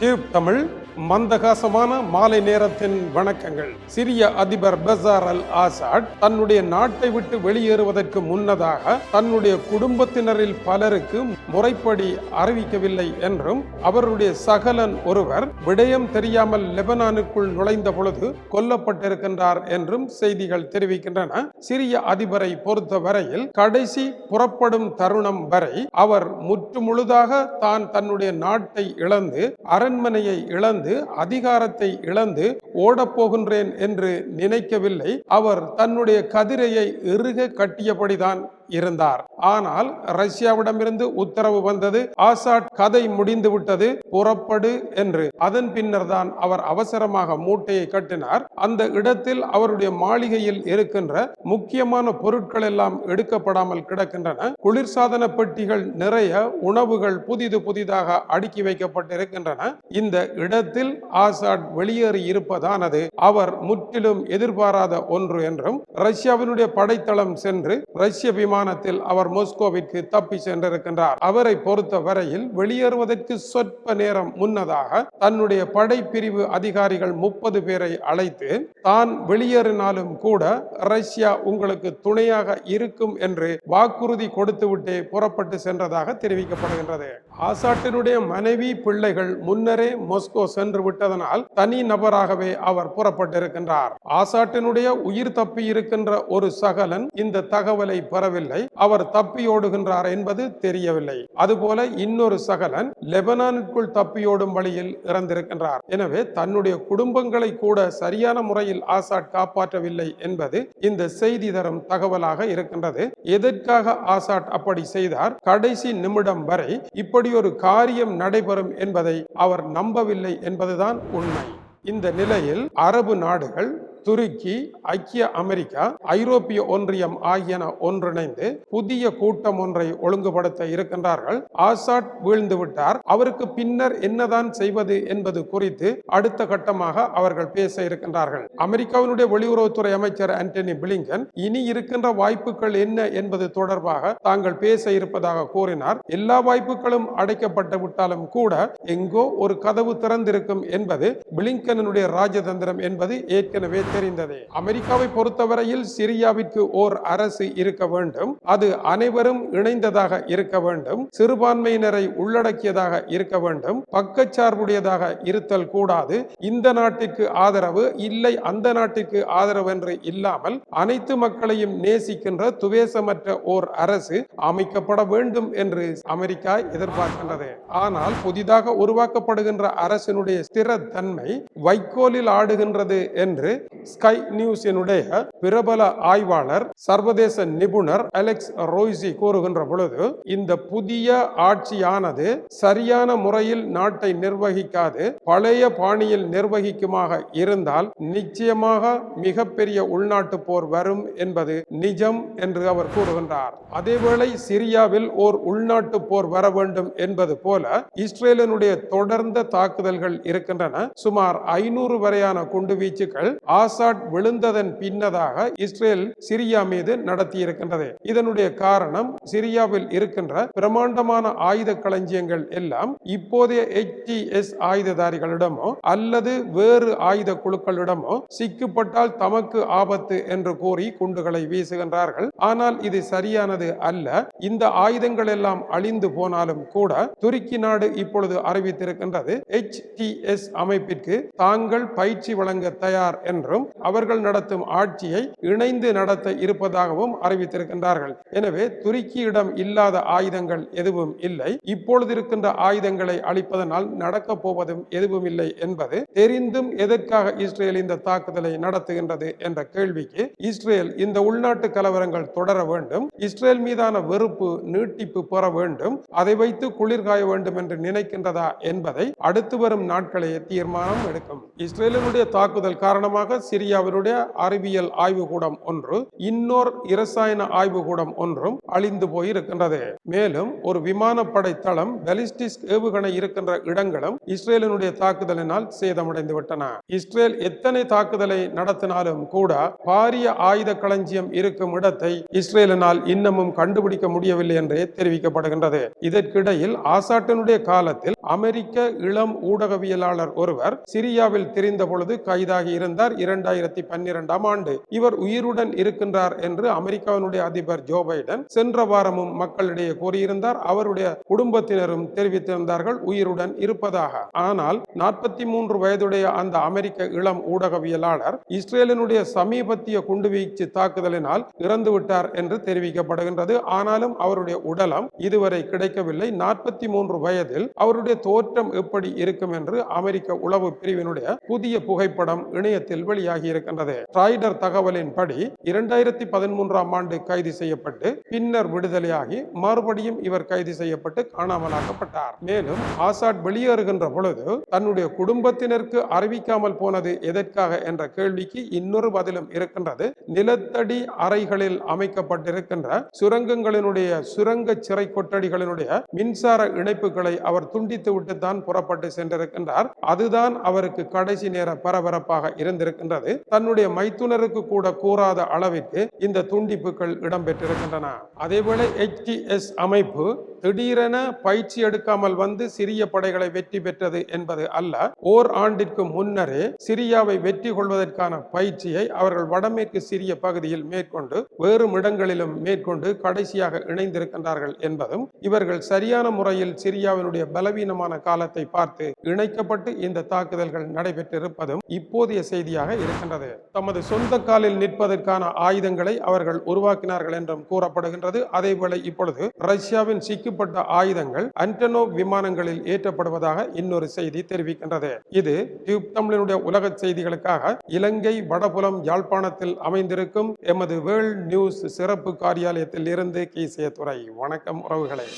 Tube Tamil மந்தகாசமான மாலை நேரத்தின் வணக்கங்கள். சிரிய அதிபர் பசார் அல் ஆசாட் தன்னுடைய நாட்டை விட்டு வெளியேறுவதற்கு முன்னதாக தன்னுடைய குடும்பத்தினரில் பலருக்கு முறைப்படி அறிவிக்கவில்லை என்றும் அவருடைய சகலன் ஒருவர் விடயம் தெரியாமல் லெபனானுக்குள் நுழைந்த பொழுது கொல்லப்பட்டிருக்கின்றார் என்றும் செய்திகள் தெரிவிக்கின்றன. சிரிய அதிபரை பொறுத்த வரையில் கடைசி புறப்படும் தருணம் வரை அவர் முற்று முழுதாக தான் தன்னுடைய நாட்டை இழந்து அரண்மனையை இழந்து அதிகாரத்தை இழந்து ஓடப்போகின்றேன் என்று நினைக்கவில்லை. அவர் தன்னுடைய கதிரையை இறுக கட்டியபடிதான் இருந்தார். ஆனால் ரஷ்யாவிடமிருந்து உத்தரவு வந்தது ஆசாட் கதை முடிந்து விட்டது புறப்படு என்று. அதன் பின்னர் தான் அவர் அவசரமாக மூட்டையை கட்டினார். அந்த இடத்தில் அவருடைய மாளிகையில் இருக்கின்ற முக்கியமான பொருட்கள் எல்லாம் எடுக்கப்படாமல் கிடக்கின்றன. குளிர்சாதன பெட்டிகள் நிறைய உணவுகள் புதிது புதிதாக அடுக்கி வைக்கப்பட்டிருக்கின்றன. இந்த இடத்தில் ஆசாட் வெளியேறி இருப்பதானது அவர் முற்றிலும் எதிர்பாராத ஒன்று என்றும் ரஷ்யாவினுடைய படைத்தளம் சென்று ரஷ்ய விமான விமானத்தில் அவர் மோஸ்கோவிற்கு தப்பி சென்றிருக்கின்றார். அவரை பொறுத்த வரையில் வெளியேறுவதற்கு சொற்ப நேரம் முன்னதாக தன்னுடைய படைப்பிரிவு அதிகாரிகள் முப்பது பேரை அழைத்து தான் வெளியேறினாலும் கூட ரஷ்யா உங்களுக்கு துணையாக இருக்கும் என்று வாக்குறுதி கொடுத்துவிட்டே புறப்பட்டு சென்றதாக தெரிவிக்கப்படுகின்றது. ஆசாட்டினுடைய மனைவி பிள்ளைகள் முன்னரே மொஸ்கோ சென்று விட்டதனால் தனி நபராகவே அவர் புறப்பட்டிருக்கின்றார். ஆசாட்டினுடைய உயிர் தப்பி இருக்கின்ற ஒரு சகலன் இந்த தகவலை பெறவில்லை. தெரியவில்லை அவர் தப்பியோடுகின்றார் என்பது தெரியவில்லை. அதுபோல இன்னொரு சகலன் லெபனானுக்குள் தப்பியோடும் வழியில் இறந்திருக்கின்றார். எனவே தன்னுடைய குடும்பங்களை கூட சரியான முறையில் ஆசாட் காப்பாற்றவில்லை என்பது இந்த செய்தி தரும் தகவலாக இருக்கின்றது. எதற்காக ஆசாட் அப்படி செய்தார்? கடைசி நிமிடம் வரை இப்படி ஒரு காரியம் நடைபெறும் என்பதை அவர் நம்பவில்லை என்பதுதான் உண்மை. இந்த நிலையில் அரபு நாடுகள் துருக்கி ஐக்கிய அமெரிக்கா ஐரோப்பிய ஒன்றியம் ஆகியன ஒன்றிணைந்து புதிய கூட்டம் ஒன்றை ஒழுங்குபடுத்த இருக்கின்றார்கள். ஆசாட் வீழ்ந்து விட்டார். அவருக்கு பின்னர் என்னதான் செய்வது என்பது குறித்து அடுத்த கட்டமாக அவர்கள் பேச இருக்கின்றார்கள். அமெரிக்காவினுடைய வெளியுறவுத்துறை அமைச்சர் ஆண்டனி பிளிங்கன் இனி இருக்கின்ற வாய்ப்புகள் என்ன என்பது தொடர்பாக தாங்கள் பேச இருப்பதாக கூறினார். எல்லா வாய்ப்புகளும் அடைக்கப்பட்டு விட்டாலும் கூட எங்கோ ஒரு கதவு திறந்திருக்கும் என்பது பிளிங்கனுடைய ராஜதந்திரம் என்பது ஏற்கனவே தெரிந்தது. அமெரிக்காவை பொறுத்தவரையில் சிரியாவிற்கு ஓர் அரசு இருக்க வேண்டும். அது அனைவரும் இணைந்ததாக இருக்க வேண்டும். சிறுபான்மையினரை உள்ளடக்கியதாக இருக்க வேண்டும். பக்கச்சார்புடையதாக இருத்தல் கூடாது. இந்த நாட்டிற்கு ஆதரவு இல்லை. அந்த நாட்டிற்கு ஆதரவு என்று இல்லாமல் அனைத்து மக்களையும் நேசிக்கின்ற துவேசமற்ற ஓர் அரசு அமைக்கப்பட வேண்டும் என்று அமெரிக்கா எதிர்பார்க்கின்றது. ஆனால் புதிதாக உருவாக்கப்படுகின்ற அரசினுடைய ஸ்திரத்தன்மை வைக்கோலில் ஆடுகின்றது என்று ஸ்கை நியூஸினுடைய பிரபல ஆய்வாளர் சர்வதேச நிபுணர் அலெக்ஸ் ரோய்சி கூறுகின்ற பொழுது இந்த புதிய ஆட்சியானது சரியான முறையில் நாட்டை நிர்வகிக்காது பழைய பாணியில் நிர்வகிக்குமாக இருந்தால் நிச்சயமாக மிகப்பெரிய உள்நாட்டு போர் வரும் என்பது நிஜம் என்று அவர் கூறுகின்றார். அதேவேளை சிரியாவில் ஓர் உள்நாட்டு போர் வர வேண்டும் என்பது போல இஸ்ரேலினுடைய தொடர்ந்த தாக்குதல்கள் இருக்கின்றன. சுமார் ஐநூறு வரையான குண்டுவீச்சுகள் ஆசாட் விழுந்ததன் பின்னதாக இஸ்ரேல் சிரியா மீது நடத்தியிருக்கின்றது. இதனுடைய காரணம் சிரியாவில் இருக்கின்ற பிரமாண்டமான ஆயுத களஞ்சியங்கள் எல்லாம் இப்போதைய எச்டிஎஸ் ஆயுததாரிகளிடமோ அல்லது வேறு ஆயுத குழுக்களிடமோ சிக்கப்பட்டால் தமக்கு ஆபத்து என்று கூறி குண்டுகளை வீசுகின்றார்கள். ஆனால் இது சரியானது அல்ல. இந்த ஆயுதங்கள் எல்லாம் அழிந்து போனாலும் கூட துருக்கி நாடு இப்பொழுது அறிவித்திருக்கின்றது எச்டிஎஸ் அமைப்பிற்கு தாங்கள் பயிற்சி வழங்க தயார் என்றும் அவர்கள் நடத்தும் ஆட்சியை இணைந்து நடத்த இருப்பதாகவும் அறிவித்திருக்கின்றார்கள். எனவே துருக்கியிடம் இல்லாத ஆயுதங்கள் எதுவும் இல்லை. இப்பொழுது இருக்கின்ற ஆயுதங்களை அளிப்பதனால் நடக்கப் போவதும் எதுவும் இல்லை என்பது தெரிந்தும் எதற்காக இஸ்ரேல் இந்த தாக்குதலை நடத்துகின்றது என்ற கேள்விக்கு இஸ்ரேல் இந்த உள்நாட்டு கலவரங்கள் தொடர வேண்டும் இஸ்ரேல் மீதான வெறுப்பு நீட்டிப்பு பெற வேண்டும் அதை வைத்து குளிர்காய வேண்டும் என்று நினைக்கின்றதா என்பதை அடுத்து வரும் நாட்களே தீர்மானம் எடுக்கும். இஸ்ரேலினுடைய தாக்குதல் காரணமாக சிரியாவினுடைய அறிவியல் ஆய்வுக்கூடம் ஒன்று இன்னொரு இரசாயன ஆய்வுக்கூடம் ஒன்றும் அழிந்து போயிருக்கின்றது. மேலும் ஒரு விமானப்படை தளம் பெலிஸ்டிக் ஏவுகணை இருக்கின்ற இடங்களும் இஸ்ரேலினுடைய தாக்குதலினால் சேதமடைந்து விட்டன. இஸ்ரேல் எத்தனை தாக்குதலை நடத்தினாலும் கூட பாரிய ஆயுத களஞ்சியம் இருக்கும் இடத்தை இஸ்ரேலினால் இன்னமும் கண்டுபிடிக்க முடியவில்லை என்றே தெரிவிக்கப்படுகின்றது. இதற்கிடையில் ஆசாட்டினுடைய காலத்தில் அமெரிக்க இளம் ஊடகவியலாளர் ஒருவர் சிரியாவில் திரிந்த பொழுது கைதாகி இருந்தார் இரண்டாயிரத்தி பன்னிரெண்டாம் ஆண்டு. இவர் உயிருடன் இருக்கின்றார் என்று அமெரிக்காவினுடைய அதிபர் ஜோ பைடன் சென்ற வாரமும் மக்களிடையே கூறியிருந்தார். அவருடைய குடும்பத்தினரும் தெரிவித்திருந்தார்கள் உயிருடன் இருப்பதாக. ஆனால் நாற்பத்தி மூன்று வயதுடைய அந்த அமெரிக்க இளம் ஊடகவியலாளர் இஸ்ரேலினுடைய சமீபத்திய குண்டுவீச்சு தாக்குதலினால் இறந்துவிட்டார் என்று தெரிவிக்கப்படுகின்றது. ஆனாலும் அவருடைய உடலம் இதுவரை கிடைக்கவில்லை. நாற்பத்தி மூன்று வயதில் அவருடைய தோற்றம் எப்படி இருக்கும் என்று அமெரிக்க உளவு பிரிவினுடைய புதிய புகைப்படம் இணையத்தில் வெளியாகி இருக்கின்றது. ட்ரைடர் தகவலின்படி இரண்டாயிரத்தி பதிமூன்றாம் ஆண்டு கைது செய்யப்பட்டு பின்னர் விடுதலையாகி மறுபடியும் இவர் கைது செய்யப்பட்டு காணாமலாக்கப்பட்டார். மேலும் ஆசாட் வெளியேறுகின்ற பொழுது தன்னுடைய குடும்பத்தினருக்கு அறிவிக்காமல் போனது எதற்காக என்ற கேள்விக்கு இன்னொரு பதிலும் இருக்கின்றது. நிலத்தடி அறைகளில் அமைக்கப்பட்டிருக்கின்ற சுரங்கங்களினுடைய சுரங்க சிறை கொட்டடிகளினுடைய மின்சார இணைப்புகளை அவர் துண்டித்து விட்டு தான் புறப்பட்டு சென்றிருக்கின்றார். அதுதான் அவருக்கு கடைசி நேர பரபரப்பாக இருந்திருக்கின்றது. தன்னுடைய மைத்துனருக்கு கூட கூறாத அளவிற்கு இந்த துண்டிப்புகள் இடம்பெற்றிருக்கின்றன. அதேபோல HTS அமைப்பு திடீரென பயிற்சி எடுக்காமல் வந்து சிறிய படைகளை வெற்றி பெற்றது என்பது அல்ல. ஓர் ஆண்டிற்கு முன்னரே சிரியாவை வெற்றி கொள்வதற்கான பயிற்சியை அவர்கள் வடமேற்கு சிரிய பகுதியில் மேற்கொண்டு வேறு இடங்களிலும் மேற்கொண்டு கடைசியாக இணைந்திருக்கின்றார்கள் என்பதும் இவர்கள் சரியான முறையில் சிரியாவினுடைய பலவீனமான காலத்தை பார்த்து இணைக்கப்பட்டு இந்த தாக்குதல்கள் நடைபெற்றிருப்பதும் இப்போதைய செய்தியாக இருக்கின்றது. தமது சொந்த காலில் நிற்பதற்கான ஆயுதங்களை அவர்கள் உருவாக்கினார்கள் என்றும் கூறப்படுகின்றது. அதேவேளை இப்பொழுது ரஷ்யாவின் சிக்கப்பட்ட ஆயுதங்கள் அன்டனோ விமானங்களில் ஏற்றப்படுவதாக இன்னொரு செய்தி தெரிவிக்கின்றது. இது டியூப் தமிழனுடைய உலக செய்திகளுக்காக இலங்கை வடபுலம் யாழ்ப்பாணத்தில் அமைந்திருக்கும் எமது வேர்ல்ட் நியூஸ் சிறப்பு காரியாலயத்தில் இருந்து கீசிய துறை. வணக்கம் உறவுகளே.